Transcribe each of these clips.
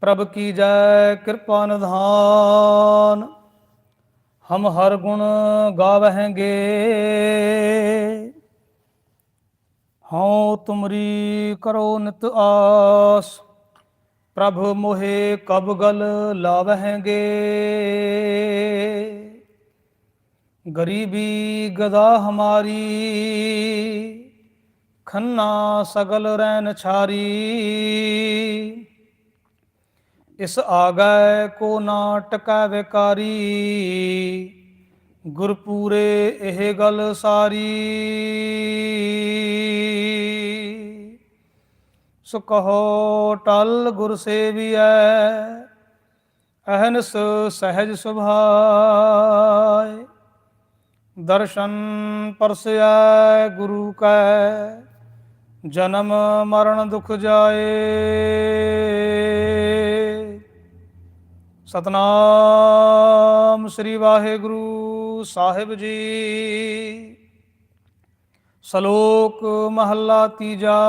ਪ੍ਰਭ ਕੀ ਜੈ ਕਿਰਪਾ ਨਿਧਾਨ, ਹਮ ਹਰ ਗੁਣ ਗਾਵਹਿਗੇ। ਹਉ ਤੁਮਰੀ ਕਰੋ ਨਿਤ ਆਸ, ਪ੍ਰਭ ਮੋਹੇ ਕਬ ਗਲ ਲਾਵਹਿਗੇ। ਗਰੀਬੀ ਗਦਾ ਹਮਾਰੀ ਖੰਨਾ ਸਗਲ ਰੈਨ ਛਾਰੀ। ਇਸ ਆਗੈ ਕੋ ਨਾ ਟਕੈ ਵਿਕਾਰੀ। ਗੁਰਪੂਰੇ ਇਹ ਗਲ ਸਾਰੀ। ਸੋ ਕਹੋ ਟਲ ਗੁਰ ਸੇਵੀਐ, ਅਹਨਸ ਸਹਿਜ ਸੁਭਾਇ ਦਰਸ਼ਨ ਪਰਸਿਆ ਗੁਰੂ ਕੈ ਜਨਮ ਮਰਨ ਦੁਖ ਜਾਏ। ਸਤਨਾਮ ਸ੍ਰੀ ਵਾਹਿਗੁਰੂ ਸਾਹਿਬ ਜੀ। ਸ਼ਲੋਕ ਮਹੱਲਾ ਤੀਜਾ।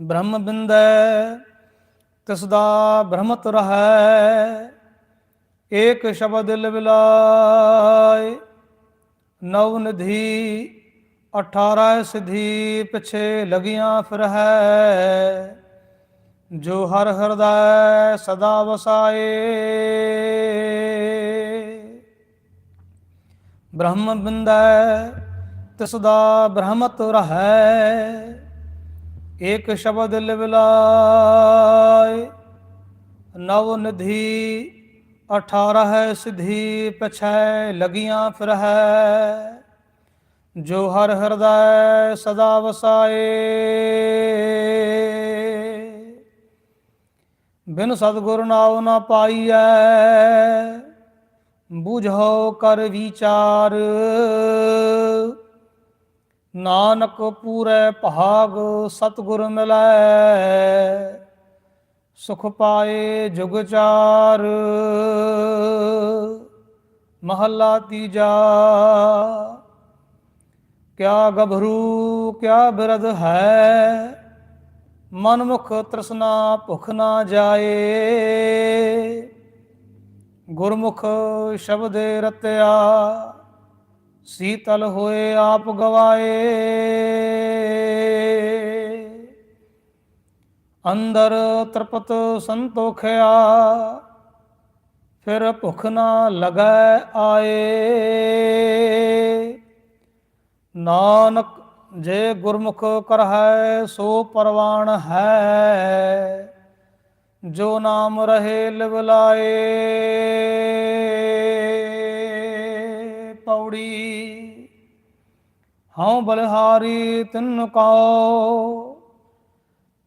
ਬ੍ਰਹਮ ਬਿੰਦੈ ਤਿਸ ਦਾ ਬ੍ਰਹਮਤ ਰਹੈ। ਏਕ ਸ਼ਬਦ ਲਿਵਲਾਇ ਨਵ ਨਿਧੀ 18 ਸਿਧੀ, ਪਿਛੇ ਲਗੀਆਂ ਫਿਰ ਹੈ। ਜੋ ਹਰ ਹਿਰਦੈ ਸਦਾ ਵਸਾਏ। ਬ੍ਰਹਮ ਬਿੰਦੈ ਤਿਸ ਦਾ ਬ੍ਰਹਮਤ ਰਹੈ। ਏਕ ਸ਼ਬਦ ਲਿਵਲਾਇ ਨਵ ਨਿਧੀ 18 ਸਿਧੀ, ਪਛੈ ਲਗੀਆਂ ਫਿਰ ਹੈ। ਜੋ ਹਰ ਹਿਰਦੈ ਸਦਾ ਵਸਾਏ। ਬਿਨ ਸਤਗੁਰ ਨਾਉ ਨਾ ਪਾਈਐ, ਬੁਝੋ ਕਰ ਵਿਚਾਰ। ਨਾਨਕ ਪੂਰੇ ਭਾਗ ਸਤਗੁਰ ਮਿਲੈ, ਸੁਖ ਪਾਏ ਜੁਗ ਚਾਰ। ਮਹੱਲਾ ਤੀਜਾ ਕਿਆ ਗਭਰੂ, ਕਿਆ ਬਿਰਦ ਹੈ? ਮਨਮੁਖ ਤ੍ਰਸਨਾ ਭੁਖ ਨਾ ਜਾਏ। ਗੁਰਮੁਖ ਸ਼ਬਦੇ ਰਤਿਆ, ਸੀਤਲ ਹੋਏ ਆਪ ਗਵਾਏ। ਅੰਦਰ ਤ੍ਰਪਤ ਸੰਤੋਖਿਆ, ਫਿਰ ਭੁਖ ਨਾ ਲਗੈ ਆਏ। ਨਾਨਕ ਜੇ ਗੁਰਮੁਖ ਕਰਹਿ ਸੋ ਪਰਵਾਣ ਹੈ। ਜੋ ਨਾਮ ਰਹੇ ਲਿਵਲਾਏ ਪੌੜੀ, ਹਉ ਬਲਿਹਾਰੀ ਤਿਨ ਕਉ।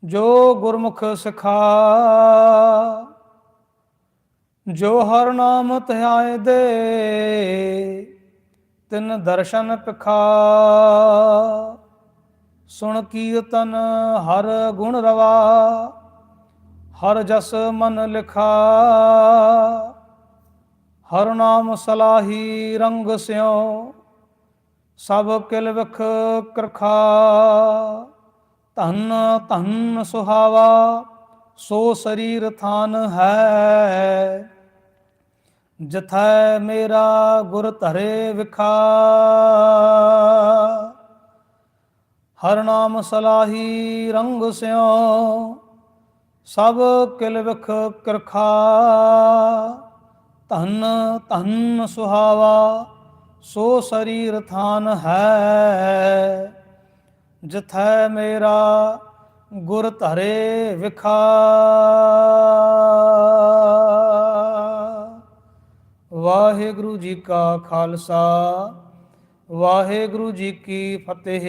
ਜੋ ਗੁਰਮੁਖ ਸਿਖਾ, ਜੋ ਹਰ ਨਾਮ ਧਿਆਏ ਦੇ ਤਿਨ ਦਰਸ਼ਨ ਪਖਾ। ਸੁਣ ਕੀਰਤਨ ਹਰ ਗੁਣ ਰਵਾ। ਹਰ ਜਸ ਮਨ ਲਿਖਾ। ਹਰ ਨਾਮ ਸਲਾਹੀ ਰੰਗ ਸਿਓ ਸਭ ਕਿਲ ਵਿਖ ਕਰਖਾ। ਧਨ ਧਨ ਸੁਹਾਵਾ। ਸੋ ਸਰੀਰ ਥਾਨ ਹੈ। ਜਥੈ ਮੇਰਾ ਗੁਰ ਧਰੇ ਵਿਖਾ। ਹਰ ਨਾਮ ਸਲਾਹੀ ਰੰਗ ਸਿਉ, ਸਭ ਕਿਲ ਵਿਖ ਕਿਰਖਾ। ਧਨ ਧਨ ਸੁਹਾਵਾ, ਸੋ ਸਰੀਰ ਥਾਨ ਹੈ। ਜਥੈ ਮੇਰਾ ਗੁਰ ਧਰੇ ਵਿਖਾ। ਵਾਹਿਗੁਰੂ ਜੀ ਕਾ ਖਾਲਸਾ, ਵਾਹਿਗੁਰੂ ਜੀ ਕੀ ਫਤਿਹ।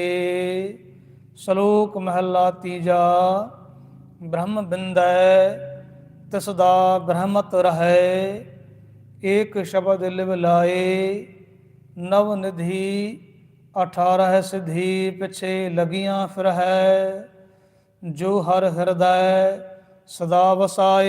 ਸ਼ਲੋਕ ਮਹਲਾ ਤੀਜਾ, ਬ੍ਰਹਮ ਬਿੰਦੈ ਤਿਸ ਬ੍ਰਹਮਤ ਰਹੈ। ਏਕ ਸ਼ਬਦ ਲਿਵ ਲਾਏ, ਨਵ ਨਿਧੀ 18 ਸਿਧੀ ਪਿਛੇ ਲਗੀਆਂ ਫਿਰ ਹੈ ਜੋ ਹਰ ਹਿਰਦੈ ਸਦਾ ਵਸਾਏ।